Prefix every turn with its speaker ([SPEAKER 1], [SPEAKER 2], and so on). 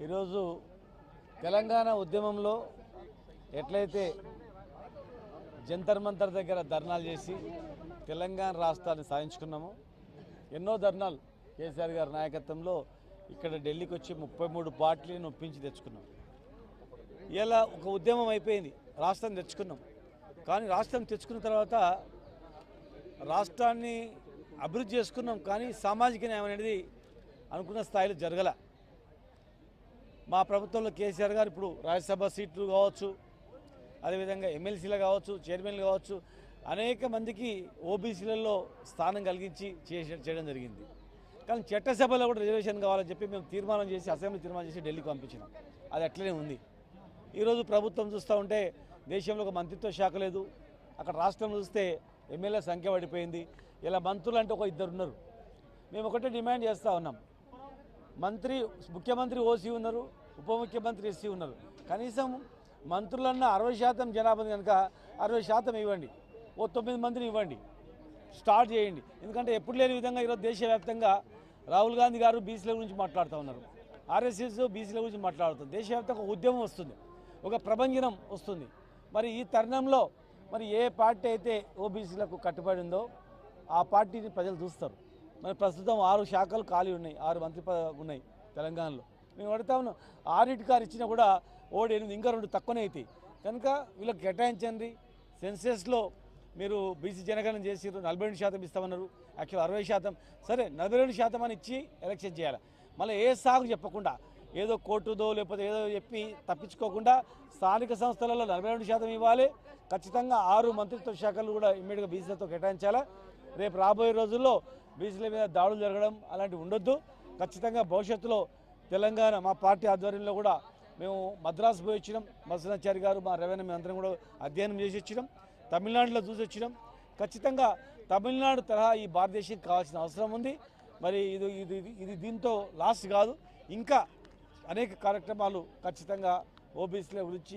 [SPEAKER 1] ఈరోజు తెలంగాణ ఉద్యమంలో ఎట్లయితే జంతర్ మంతర్ దగ్గర ధర్నాలు చేసి తెలంగాణ రాష్ట్రాన్ని సాధించుకున్నాము ఎన్నో ధర్నాలు కేసీఆర్ గారి నాయకత్వంలో ఇక్కడ ఢిల్లీకి వచ్చి ముప్పై మూడు పార్టీలను ఒప్పించి తెచ్చుకున్నాం ఇలా ఒక ఉద్యమం అయిపోయింది. రాష్ట్రం తెచ్చుకున్నాం. కానీ రాష్ట్రం తెచ్చుకున్న తర్వాత రాష్ట్రాన్ని అభివృద్ధి చేసుకున్నాం కానీ సామాజిక న్యాయం అనేది అనుకున్న స్థాయిలో జరగల. మా ప్రభుత్వంలో కేసీఆర్ గారు ఇప్పుడు రాజ్యసభ సీట్లు కావచ్చు అదేవిధంగా ఎమ్మెల్సీలు కావచ్చు చైర్మన్లు కావచ్చు అనేక మందికి ఓబీసీలలో స్థానం కలిగించి చేయడం జరిగింది. కానీ చట్టసభలో కూడా రిజర్వేషన్ కావాలని చెప్పి మేము తీర్మానం చేసి అసెంబ్లీ తీర్మానం చేసి ఢిల్లీకి పంపించినాం. అది అట్లనే ఉంది. ఈరోజు ప్రభుత్వం చూస్తూ ఉంటే దేశంలో ఒక మంత్రిత్వ శాఖ లేదు. అక్కడ రాష్ట్రం చూస్తే ఎమ్మెల్యే సంఖ్య పడిపోయింది. ఇలా మంత్రులు అంటే ఒక ఇద్దరు ఉన్నారు. మేము ఒకటే డిమాండ్ చేస్తూ ఉన్నాం. మంత్రి ముఖ్యమంత్రి ఓసీ ఉన్నారు ఉప ముఖ్యమంత్రి ఎస్సీ ఉన్నారు. కనీసం మంత్రులన్న అరవై శాతం జనాభా కనుక అరవై శాతం ఇవ్వండి. ఓ తొమ్మిది మందిని ఇవ్వండి. స్టార్ట్ చేయండి. ఎందుకంటే ఎప్పుడు లేని విధంగా ఈరోజు దేశవ్యాప్తంగా రాహుల్ గాంధీ గారు బీసీల గురించి మాట్లాడుతూ ఉన్నారు. ఆర్ఎస్ఎస్ బీసీల గురించి మాట్లాడుతుంది. దేశవ్యాప్తంగా ఒక ఉద్యమం వస్తుంది. ఒక ప్రభంజనం వస్తుంది. మరి ఈ తరుణంలో మరి ఏ పార్టీ అయితే ఓబీసీలకు కట్టుబడి ఉందో ఆ పార్టీని ప్రజలు చూస్తారు. మరి ప్రస్తుతం ఆరు శాఖలు ఖాళీ ఉన్నాయి. ఆరు మంత్రి ఉన్నాయి తెలంగాణలో. మేము అడుగుతా ఉన్నాం. ఆరిటి కారు ఇచ్చినా కూడా ఓడి ఎనిమిది ఇంకా రెండు తక్కువనే అవుతాయి. కనుక వీళ్ళకి కేటాయించండి. సెన్సెస్లో మీరు బీసీ జనగణన చేసిర్రు నలభై రెండు శాతం ఇస్తామన్నారు యాక్చువల్ అరవై శాతం. సరే నలభై రెండు శాతం అని ఇచ్చి ఎలక్షన్ చేయాలి? మళ్ళీ ఏ సాగు చెప్పకుండా ఏదో కోర్టుదో లేకపోతే ఏదో చెప్పి తప్పించుకోకుండా స్థానిక సంస్థలలో నలభై రెండు శాతం ఇవ్వాలి. ఖచ్చితంగా ఆరు మంత్రిత్వ శాఖలు కూడా ఇమ్మీడియట్గా బీసీలతో కేటాయించాలా? రేపు రాబోయే రోజుల్లో బీసీల మీద దాడులు జరగడం అలాంటివి ఉండొద్దు. ఖచ్చితంగా భవిష్యత్తులో తెలంగాణ మా పార్టీ ఆధ్వర్యంలో కూడా మేము మద్రాసు పోయి వచ్చినాం. మత్స్యనాచారి గారు మా రెవెన్యూ మేమందరం కూడా అధ్యయనం చేసి వచ్చినాం. తమిళనాడులో చూసి వచ్చినాం. ఖచ్చితంగా తమిళనాడు తరహా ఈ భారతదేశం కావాల్సిన అవసరం ఉంది. మరి ఇది ఇది ఇది- ఇది దీంతో లాస్ట్ కాదు. ఇంకా అనేక కార్యక్రమాలు ఖచ్చితంగా ఓబీసీల గురించి